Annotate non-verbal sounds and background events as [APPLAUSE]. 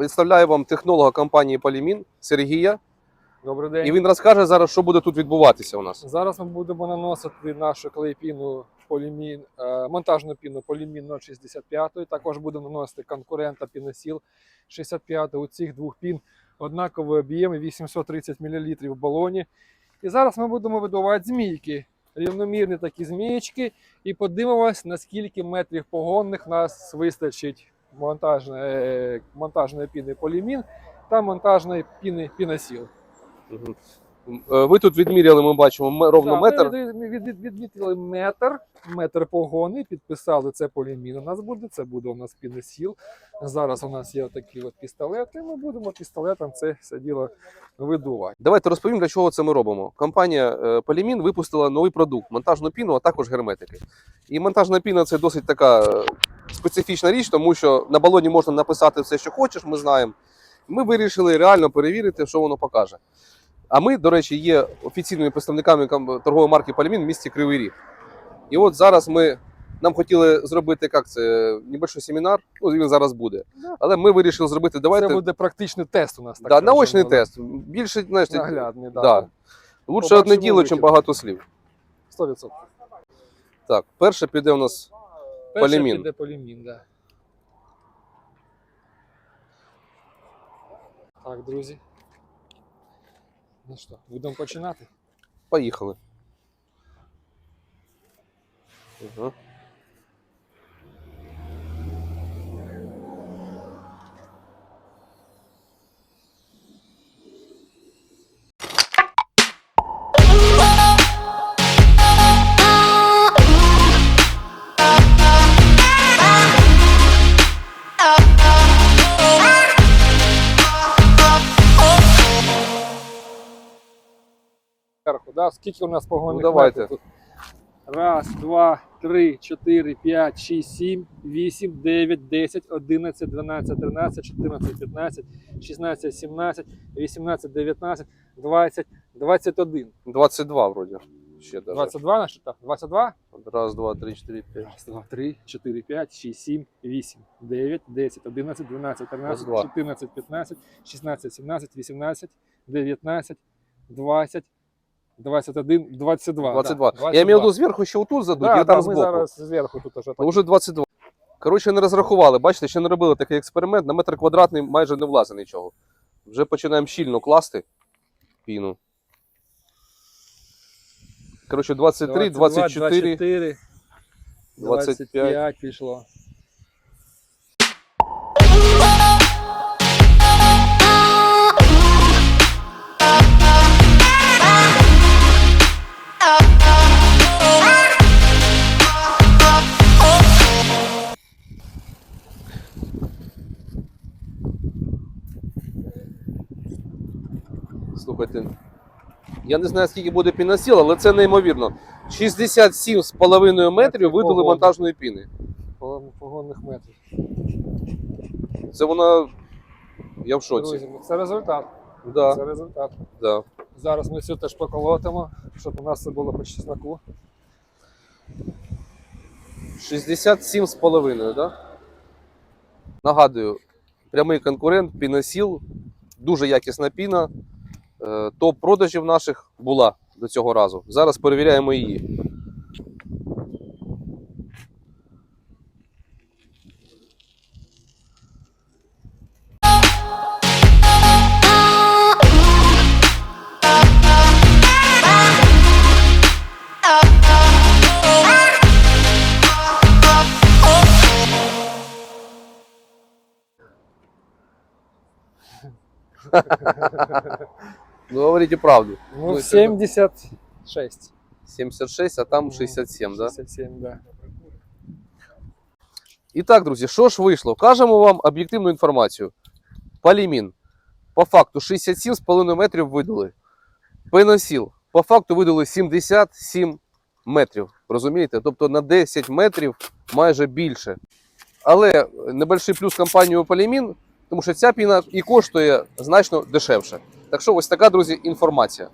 Представляю вам технолога компанії Полімін Сергія. Добрий день. І він розкаже зараз, що буде тут відбуватися у нас. Зараз ми будемо наносити нашу клейпіну полімін, е, монтажну піну полімін 065. Також будемо наносити конкурента піносіл 65 у цих двох пін однаковий об'єм 830 мл в балоні. І зараз ми будемо видувати змійки. Рівномірні такі змієчки, і подивимось, наскільки метрів погонних нас вистачить монтажної, монтажної піни полімін та монтажної піни піносіл. Е, Ви тут відміряли, ми бачимо ровно Так, метр. Ми від- від- від- відмітили метр, метр погони, підписали це полімін. У нас буде, це буде у нас пінесіл. Зараз у нас є такі от пістолети. Ми будемо пістолетом це все діло видувати. Давайте розповім, для чого це ми робимо. Компанія е, Полімін випустила новий продукт монтажну піну, а також герметики. І монтажна піна це досить така е, специфічна річ, тому що на балоні можна написати все, що хочеш, ми знаємо. Ми вирішили реально перевірити, що воно покаже. А ми, до речі, є офіційними представниками торгової марки Полімін в місті Кривий Ріг. І от зараз ми. Нам хотіли зробити як це небольшой семінар, ну він зараз буде. Але ми вирішили зробити. Давайте Це буде практичний тест у нас. Так да, наочний да. тест. Більше знаєш, Наглядний, да. Да. Лучше одне діло, чим багато слів. 100%. Так, перше піде у нас Перше Полімін. піде полімін, да. Так, друзі. Ну що, будемо починати? поїхали. Ага. Да? Скільки у нас погонних Ну, давайте. метрів тут? Раз, два, три, чотири, п'ять, шість, сім, вісім, дев'ять, десять, одинадцять, дванадцять, тринадцять, чотирнадцять, п'ятнадцять, шістнадцять, сімнадцять, вісімнадцять, дев'ятнадцять, двадцять, двадцять один. 22 вроді. Ще даже. 22 наш так? 22? Раз, два, три, чотири, п'ять. Раз, два, три, чотири, п'ять, шість, сім, вісім, дев'ять, десять, одинадцять, дванадцять, тринадцять, два. чотирнадцять, п'ятнадцять, шістнадцять, сімнадцять, вісімнадцять, дев'ятнадцять, двадцять, двадцять один, двадцять два. 22. Я имею в виду зверху ще отут задуть, Да, і да, там ми збоку. зараз зверху тут уже Ну, Уже 22. Коротше, не розрахували. Бачите, ще не робили такий експеримент. На метр квадратний майже не влазить нічого. Вже починаємо щільно класти піну. Коротше, 23, 24. 24, 25. 25 пішло. Слухайте, я не знаю, скільки буде піносіл, але це неймовірно. 67,5 метрів видали монтажної піни. Погонних метрів. Це вона. Я в шоці. Друзі, ну, це результат. Да, Це результат. да. Зараз ми цю теж поколотимо, щоб у нас це було по чесноку. 67,5, да? Нагадую, прямий конкурент Піносіл, дуже якісна піна. Е, Топ продажів наших була до цього разу. Зараз перевіряємо її. [LAUGHS] Ну, говорите правду. Ну, Ну, 76. 76, а там 67, да? 67, да. І так, друзі, що ж вийшло? Кажемо вам об'єктивну інформацію. Полімін. По факту 67,5 метрів видали. Пеносіл. По факту видали 77 метрів. Розумієте? Тобто на 10 метрів майже більше. Але небольший плюс компанії Полімін, тому що ця піна і коштує значно дешевше. Так що ось така, друзі, інформація.